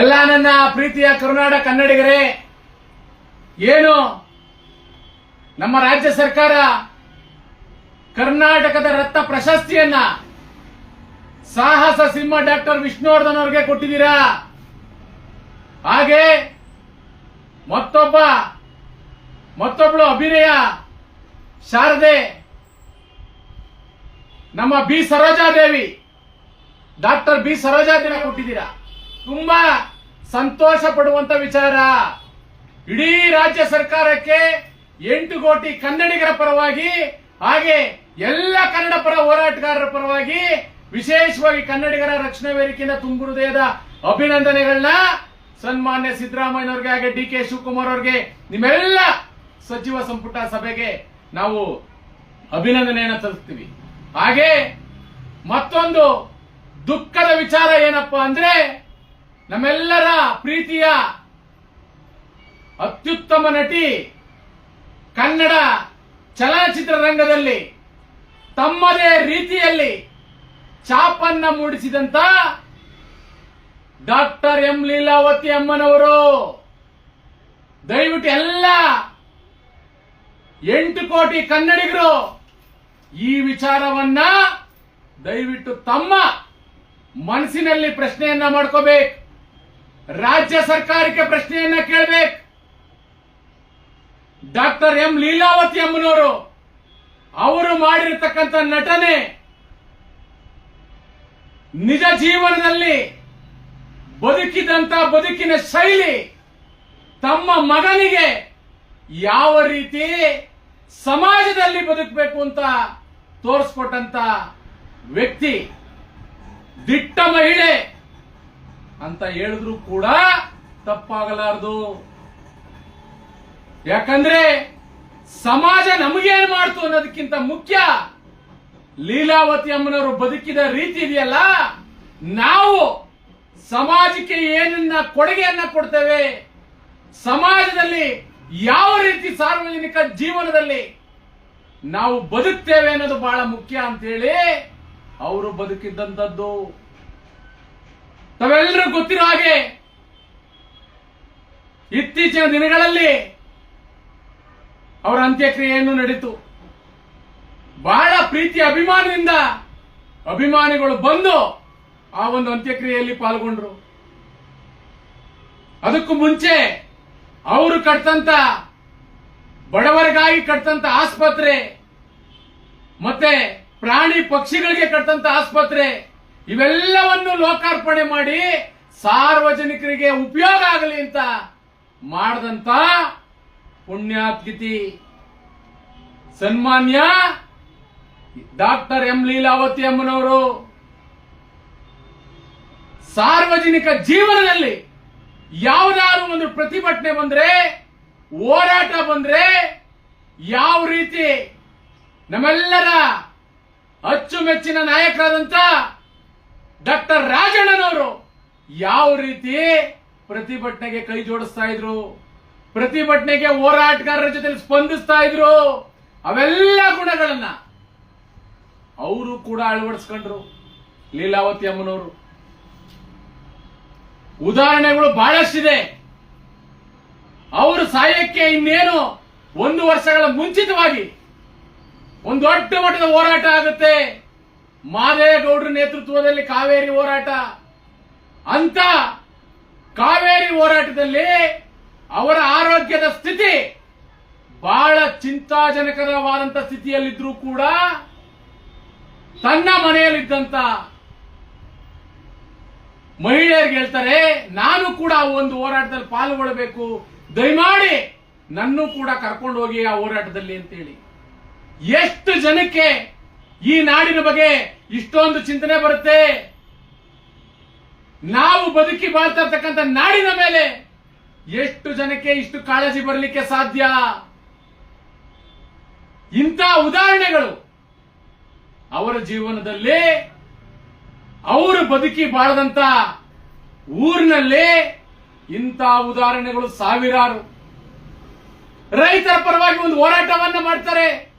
ಎಲ್ಲ ನನ್ನ ಪ್ರೀತಿಯ ಕರುನಾಡ ಕನ್ನಡಿಗರೇ, ಏನು ನಮ್ಮ ರಾಜ್ಯ ಸರ್ಕಾರ ಕರ್ನಾಟಕದ ರತ್ನ ಪ್ರಶಸ್ತಿಯನ್ನ ಸಾಹಸ ಸಿಂಹ ಡಾಕ್ಟರ್ ವಿಷ್ಣುವರ್ಧನ್ ಅವರಿಗೆ ಕೊಟ್ಟಿದ್ದೀರಾ? ಹಾಗೆ ಮತ್ತೊಬ್ಬ ಮತ್ತೊಬ್ಬಳು ಅಭಿನಯ ಶಾರದೆ, ನಮ್ಮ B Sarojadevi, doctor B Sarojadevi ಕೊಟ್ಟಿದ್ದೀರಾ? ತುಂಬಾ ಸಂತೋಷ ಪಡುವಂತ ವಿಚಾರ. ಇಡೀ ರಾಜ್ಯ ಸರ್ಕಾರಕ್ಕೆ ಎಂಟು ಕೋಟಿ ಕನ್ನಡಿಗರ ಪರವಾಗಿ, ಹಾಗೆ ಎಲ್ಲ ಕನ್ನಡ ಪರ ಹೋರಾಟಗಾರರ ಪರವಾಗಿ ವಿಶೇಷವಾಗಿ ಕನ್ನಡಿಗರ ರಕ್ಷಣಾ ವೇದಿಕೆಯಿಂದ ತುಂಬು ಹೃದಯದ ಅಭಿನಂದನೆಗಳನ್ನ ಸನ್ಮಾನ್ಯ ಸಿದ್ದರಾಮಯ್ಯನವ್ರಿಗೆ, ಹಾಗೆ ಡಿ ಕೆ ಶಿವಕುಮಾರ್ ಅವ್ರಿಗೆ, ನಿಮ್ಮೆಲ್ಲ ಸಚಿವ ಸಂಪುಟ ಸಭೆಗೆ ನಾವು ಅಭಿನಂದನೆಯನ್ನು ತಲುಪ್ತೀವಿ ಹಾಗೆ ಮತ್ತೊಂದು ದುಃಖದ ವಿಚಾರ ಏನಪ್ಪಾ ಅಂದ್ರೆ ನಮ್ಮೆಲ್ಲರ ಪ್ರೀತಿಯ ಅತ್ಯುತ್ತಮ ನಟಿ ಕನ್ನಡ ಚಲನಚಿತ್ರ ರಂಗದಲ್ಲಿ ತಮ್ಮದೇ ರೀತಿಯಲ್ಲಿ ಚಾಪನ್ನ ಮೂಡಿಸಿದಂತ ಡಾಕ್ಟರ್ ಎಂ ಲೀಲಾವತಿ ಅಮ್ಮನವರು. ದಯವಿಟ್ಟು ಎಲ್ಲ ಎಂಟು ಕೋಟಿ ಕನ್ನಡಿಗರು ಈ ವಿಚಾರವನ್ನ ದಯವಿಟ್ಟು ತಮ್ಮ ಮನಸ್ಸಿನಲ್ಲಿ ಪ್ರಶ್ನೆಯನ್ನ ಮಾಡ್ಕೋಬೇಕು. ರಾಜ್ಯ ಸರ್ಕಾರಕ್ಕೆ ಪ್ರಶ್ನೆಯನ್ನ ಕೇಳಬೇಕು. ಡಾಕ್ಟರ್ ಎಂ ಲೀಲಾವತಿ ಅಮ್ಮನವರು ಅವರು ಮಾಡಿರತಕ್ಕಂಥ ನಟನೆ ನಿಜ ಜೀವನದಲ್ಲಿ ಬದುಕಿದಂತ ಬದುಕಿನ ಶೈಲಿ ತಮ್ಮ ಮಗನಿಗೆ ಯಾವ ರೀತಿ ಸಮಾಜದಲ್ಲಿ ಬದುಕಬೇಕು ಅಂತ ತೋರಿಸ್ಕೊಟ್ಟಂತ ವ್ಯಕ್ತಿ ದಿಟ್ಟ ಮಹಿಳೆ. ಅಂತ ಹೇಳಿದ್ರು ಕೂಡ ತಪ್ಪಾಗಲಾರದು. ಯಾಕಂದ್ರೆ ಸಮಾಜ ನಮಗೇನ್ ಮಾಡ್ತು ಅನ್ನೋದಕ್ಕಿಂತ ಮುಖ್ಯ ಲೀಲಾವತಿ ಅಮ್ಮನವರು ಬದುಕಿದ ರೀತಿ ಇದೆಯಲ್ಲ, ನಾವು ಸಮಾಜಕ್ಕೆ ಏನನ್ನ ಕೊಡುಗೆಯನ್ನ ಕೊಡ್ತೇವೆ, ಸಮಾಜದಲ್ಲಿ ಯಾವ ರೀತಿ ಸಾರ್ವಜನಿಕ ಜೀವನದಲ್ಲಿ ನಾವು ಬದುಕ್ತೇವೆ ಅನ್ನೋದು ಬಹಳ ಮುಖ್ಯ ಅಂತೇಳಿ ಅವರು ಬದುಕಿದ್ದಂಥದ್ದು. ತಾವೆಲ್ಲರೂ ಗೊತ್ತಿರೋ ಹಾಗೆ ಇತ್ತೀಚಿನ ದಿನಗಳಲ್ಲಿ ಅವರ ಅಂತ್ಯಕ್ರಿಯೆಯನ್ನು ನಡೀತು ಬಹಳ ಪ್ರೀತಿ ಅಭಿಮಾನದಿಂದ ಅಭಿಮಾನಿಗಳು ಬಂದು ಆ ಒಂದು ಅಂತ್ಯಕ್ರಿಯೆಯಲ್ಲಿ ಪಾಲ್ಗೊಂಡ್ರು. ಅದಕ್ಕೂ ಮುಂಚೆ ಅವರು ಕಟ್ಟಂತ ಬಡವರಿಗಾಗಿ ಕಟ್ಟಂತ ಆಸ್ಪತ್ರೆ, ಮತ್ತೆ ಪ್ರಾಣಿ ಪಕ್ಷಿಗಳಿಗೆ ಕಟ್ಟಂತ ಆಸ್ಪತ್ರೆ ಇವೆಲ್ಲವನ್ನು ಲೋಕಾರ್ಪಣೆ ಮಾಡಿ ಸಾರ್ವಜನಿಕರಿಗೆ ಉಪಯೋಗ ಆಗಲಿ ಅಂತ ಮಾಡಿದಂತ ಪುಣ್ಯಾತ್ಕಿತಿ ಸನ್ಮಾನ್ಯ ಡಾಕ್ಟರ್ ಎಂ ಲೀಲಾವತಿ ಅಮ್ಮನವರು. ಸಾರ್ವಜನಿಕ ಜೀವನದಲ್ಲಿ ಯಾವುದಾದ್ರು ಒಂದು ಪ್ರತಿಭಟನೆ ಬಂದ್ರೆ, ಹೋರಾಟ ಬಂದ್ರೆ ಯಾವ ರೀತಿ ನಮ್ಮೆಲ್ಲರ ಅಚ್ಚುಮೆಚ್ಚಿನ ನಾಯಕರಾದಂತ ಡಾಕ್ಟರ್ ರಾಜಣ್ಣನವರು ಯಾವ ರೀತಿ ಪ್ರತಿಭಟನೆಗೆ ಕೈ ಜೋಡಿಸ್ತಾ ಇದ್ರು, ಪ್ರತಿಭಟನೆಗೆ ಹೋರಾಟಗಾರರ ಜೊತೆ ಸ್ಪಂದಿಸ್ತಾ ಇದ್ರು, ಅವೆಲ್ಲ ಗುಣಗಳನ್ನ ಅವರು ಕೂಡ ಅಳವಡಿಸ್ಕೊಂಡ್ರು ಲೀಲಾವತಿ ಅಮ್ಮನವರು. ಉದಾಹರಣೆಗಳು ಬಹಳಷ್ಟಿದೆ. ಅವರು ಸಾಯಕ್ಕೆ ಇನ್ನೇನು ಒಂದು ವರ್ಷಗಳ ಮುಂಚಿತವಾಗಿ ಒಂದು ದೊಡ್ಡ ಮಟ್ಟದ ಹೋರಾಟ ಆಗುತ್ತೆ. ಮಾದೇಗೌಡರ ನೇತೃತ್ವದಲ್ಲಿ ಕಾವೇರಿ ಹೋರಾಟ. ಅಂತ ಕಾವೇರಿ ಹೋರಾಟದಲ್ಲಿ ಅವರ ಆರೋಗ್ಯದ ಸ್ಥಿತಿ ಬಹಳ ಚಿಂತಾಜನಕರವಾದಂತ ಸ್ಥಿತಿಯಲ್ಲಿದ್ರೂ ಕೂಡ ತನ್ನ ಮನೆಯಲ್ಲಿದ್ದಂತ ಮಹಿಳೆಯರಿಗೆ ಹೇಳ್ತಾರೆ, ನಾನು ಕೂಡ ಆ ಒಂದು ಹೋರಾಟದಲ್ಲಿ ಪಾಲ್ಗೊಳ್ಳಬೇಕು. ದಯಮಾಡಿ ನನ್ನೂ ಕೂಡ ಕರ್ಕೊಂಡು ಹೋಗಿ ಆ ಹೋರಾಟದಲ್ಲಿ ಅಂತೇಳಿ. ಎಷ್ಟು ಜನಕ್ಕೆ ಈ ನಾಡಿನ ಬಗ್ಗೆ ಇಷ್ಟೊಂದು ಚಿಂತನೆ ಬರುತ್ತೆ. ನಾವು ಬದುಕಿ ಬಾಳ್ತಾ ಇರ್ತಕ್ಕಂಥ ನಾಡಿನ ಮೇಲೆ ಎಷ್ಟು ಜನಕ್ಕೆ ಇಷ್ಟು ಕಾಳಜಿ ಬರಲಿಕ್ಕೆ ಸಾಧ್ಯ? ಇಂಥ ಉದಾಹರಣೆಗಳು ಅವರ ಜೀವನದಲ್ಲಿ, ಅವರು ಬದುಕಿ ಬಾಳದಂತ ಊರಿನಲ್ಲಿ ಇಂಥ ಉದಾಹರಣೆಗಳು ಸಾವಿರಾರು. ರೈತರ ಪರವಾಗಿ ಒಂದು ಹೋರಾಟವನ್ನ ಮಾಡ್ತಾರೆ.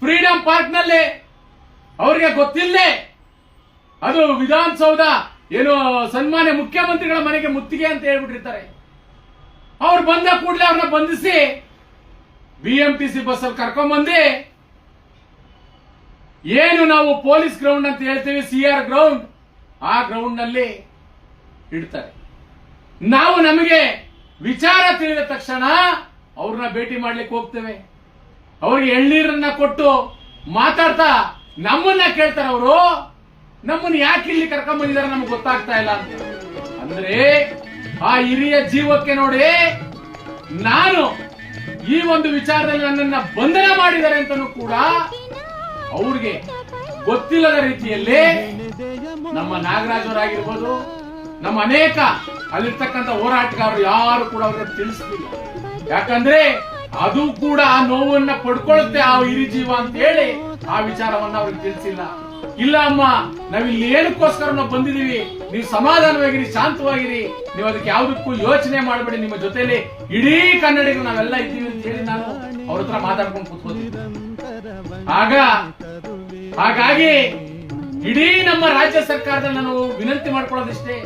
ಫ್ರೀಡಂ ಪಾರ್ಕ್ನಲ್ಲಿ ಅವರಿಗೆ ಗೊತ್ತಿಲ್ಲದೆ ಅದು ವಿಧಾನಸೌಧ, ಏನು ಸನ್ಮಾನ್ಯ ಮುಖ್ಯಮಂತ್ರಿಗಳ ಮನೆಗೆ ಮುತ್ತಿಗೆ ಅಂತ ಹೇಳ್ಬಿಟ್ಟಿರ್ತಾರೆ. ಅವ್ರು ಬಂದ ಕೂಡಲೇ ಅವ್ರನ್ನ ಬಂಧಿಸಿ ಬಿಎಂಟಿಸಿ ಬಸ್ ಅಲ್ಲಿ ಕರ್ಕೊಂಡ್ಬಂದು ಏನು ನಾವು ಪೊಲೀಸ್ ಗ್ರೌಂಡ್ ಅಂತ ಹೇಳ್ತೀವಿ, ಸಿ ಆರ್ ಗ್ರೌಂಡ್, ಆ ಗ್ರೌಂಡ್ನಲ್ಲಿ ಇಡ್ತಾರೆ. ನಾವು ನಮಗೆ ವಿಚಾರ ತಿಳಿದ ತಕ್ಷಣ ಅವ್ರನ್ನ ಭೇಟಿ ಮಾಡ್ಲಿಕ್ಕೆ ಹೋಗ್ತೇವೆ. ಅವ್ರಿಗೆ ಎಳ್ನೀರನ್ನ ಕೊಟ್ಟು ಮಾತಾಡ್ತಾ ನಮ್ಮನ್ನ ಕೇಳ್ತಾರೆ ಅವರು. ನಮ್ಮನ್ನ ಯಾಕೆ ಇಲ್ಲಿ ಕರ್ಕೊಂಡ್ ಬಂದಿದ್ದಾರೆ ನಮ್ಗೆ ಗೊತ್ತಾಗ್ತಾ ಇಲ್ಲ ಅಂತ. ಅಂದ್ರೆ ಆ ಹಿರಿಯ ಜೀವಕ್ಕೆ ನೋಡಿ ನಾನು ಈ ಒಂದು ವಿಚಾರದಲ್ಲಿ ನನ್ನನ್ನ ಬಂಧನ ಮಾಡಿದ್ದಾರೆ ಅಂತನೂ ಕೂಡ ಅವ್ರಿಗೆ ಗೊತ್ತಿಲ್ಲದ ರೀತಿಯಲ್ಲಿ ನಮ್ಮ ನಾಗರಾಜ್ ಅವರಾಗಿರ್ಬೋದು ನಮ್ಮ ಅನೇಕ ಅಲ್ಲಿರ್ತಕ್ಕಂಥ ಹೋರಾಟಗಾರರು ಯಾರು ಕೂಡ ಅವ್ರಿಗೆ ತಿಳಿಸ್ತಿಲ್ಲ. ಯಾಕಂದ್ರೆ ಅದು ಕೂಡ ಆ ನೋವನ್ನ ಪಡ್ಕೊಳುತ್ತೆ ಆ ಹಿರಿ ಜೀವ ಅಂತ ಹೇಳಿ ಆ ವಿಚಾರವನ್ನ ಅವ್ರಿಗೆ ತಿಳಿಸಿಲ್ಲ. ಇಲ್ಲ ಅಮ್ಮ, ನಾವಿಲ್ಲಿ ಏನಕ್ಕೋಸ್ಕರ ನಾವು ಬಂದಿದೀವಿ ನೀವು ಸಮಾಧಾನವಾಗಿರಿ, ಶಾಂತವಾಗಿರಿ. ನೀವು ಅದಕ್ಕೆ ಯಾವ್ದಕ್ಕೂ ಯೋಚನೆ ಮಾಡಬೇಡಿ. ನಿಮ್ಮ ಜೊತೆಲಿ ಇಡೀ ಕನ್ನಡಿಗರು ನಾವೆಲ್ಲ ಇದ್ದೀವಿ ಅಂತ ಹೇಳಿ ನಾನು ಅವ್ರ ಹತ್ರ ಮಾತಾಡ್ಕೊಂಡು ಕೂತ್ಕೋತೀನಿ ಆಗ, ಹಾಗಾಗಿ ಇಡೀ ನಮ್ಮ ರಾಜ್ಯ ಸರ್ಕಾರದ ನಾನು ವಿನಂತಿ ಮಾಡ್ಕೊಳ್ಳೋದಿಷ್ಟೇ.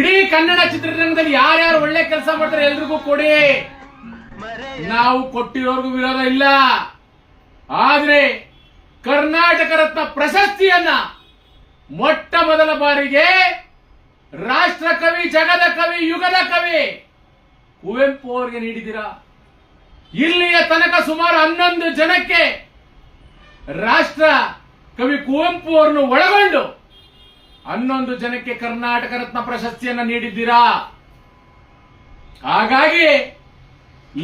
ಇಡೀ ಕನ್ನಡ ಚಿತ್ರರಂಗದಲ್ಲಿ ಯಾರ್ಯಾರು ಒಳ್ಳೆ ಕೆಲಸ ಮಾಡ್ತಾರೆ ಎಲ್ರಿಗೂ ಕೊಡಿ. ನಾವು ಕೊಟ್ಟಿರೋರ್ಗೂ ವಿರೋಧ ಇಲ್ಲ. ಆದ್ರೆ ಕರ್ನಾಟಕ ರತ್ನ ಪ್ರಶಸ್ತಿಯನ್ನ ಮೊಟ್ಟ ಮೊದಲ ಬಾರಿಗೆ ರಾಷ್ಟ್ರ ಕವಿ, ಜಗದ ಕವಿ, ಯುಗದ ಕವಿ ಕುವೆಂಪು ಅವರಿಗೆ ನೀಡಿದ್ದೀರಾ? ಇಲ್ಲಿಯ ತನಕ ಸುಮಾರು ಹನ್ನೊಂದು ಜನಕ್ಕೆ ರಾಷ್ಟ್ರ ಕವಿ ಕುವೆಂಪು ಅವರನ್ನು ಒಳಗೊಂಡು ಹನ್ನೊಂದು ಜನಕ್ಕೆ ಕರ್ನಾಟಕ ರತ್ನ ಪ್ರಶಸ್ತಿಯನ್ನ ನೀಡಿದ್ದೀರಾ? ಹಾಗಾಗಿ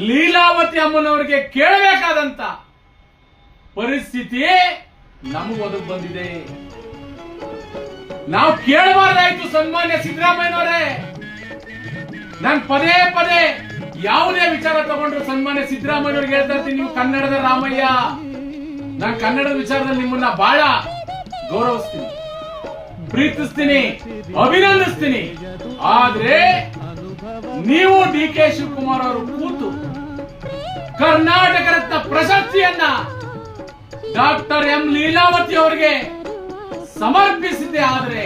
ಲೀಲಾವತಿ ಅಮ್ಮನವರಿಗೆ ಕೇಳಬೇಕಾದಂತ ಪರಿಸ್ಥಿತಿ ನಮಗ್ ಒದಗ್ ಬಂದಿದೆ. ನಾವು ಕೇಳಬಾರ್ದಾಯ್ತು ಸನ್ಮಾನ್ಯ ಸಿದ್ದರಾಮಯ್ಯನವರೇ. ನಾನು ಪದೇ ಪದೇ ಯಾವುದೇ ವಿಚಾರ ತಗೊಂಡ್ರು ಸನ್ಮಾನ್ಯ ಸಿದ್ದರಾಮಯ್ಯವ್ರಿಗೆ ಹೇಳ್ತಾ ಇರ್ತೀನಿ, ನೀವು ಕನ್ನಡದ ರಾಮಯ್ಯ. ನಾನು ಕನ್ನಡದ ವಿಚಾರದಲ್ಲಿ ನಿಮ್ಮನ್ನ ಬಹಳ ಗೌರವಿಸ್ತೀನಿ, ಪ್ರೀತಿಸ್ತೀನಿ, ಅಭಿನಂದಿಸ್ತೀನಿ. ಆದ್ರೆ ನೀವು ಡಿ ಕೆ ಶಿವಕುಮಾರ್ ಅವರು ಕೂತು ಕರ್ನಾಟಕ ರತ್ನ ಪ್ರಶಸ್ತಿಯನ್ನ ಡಾಕ್ಟರ್ ಎಂ. ಲೀಲಾವತಿ ಅವರಿಗೆ ಸಮರ್ಪಿಸಿದೆ ಆದ್ರೆ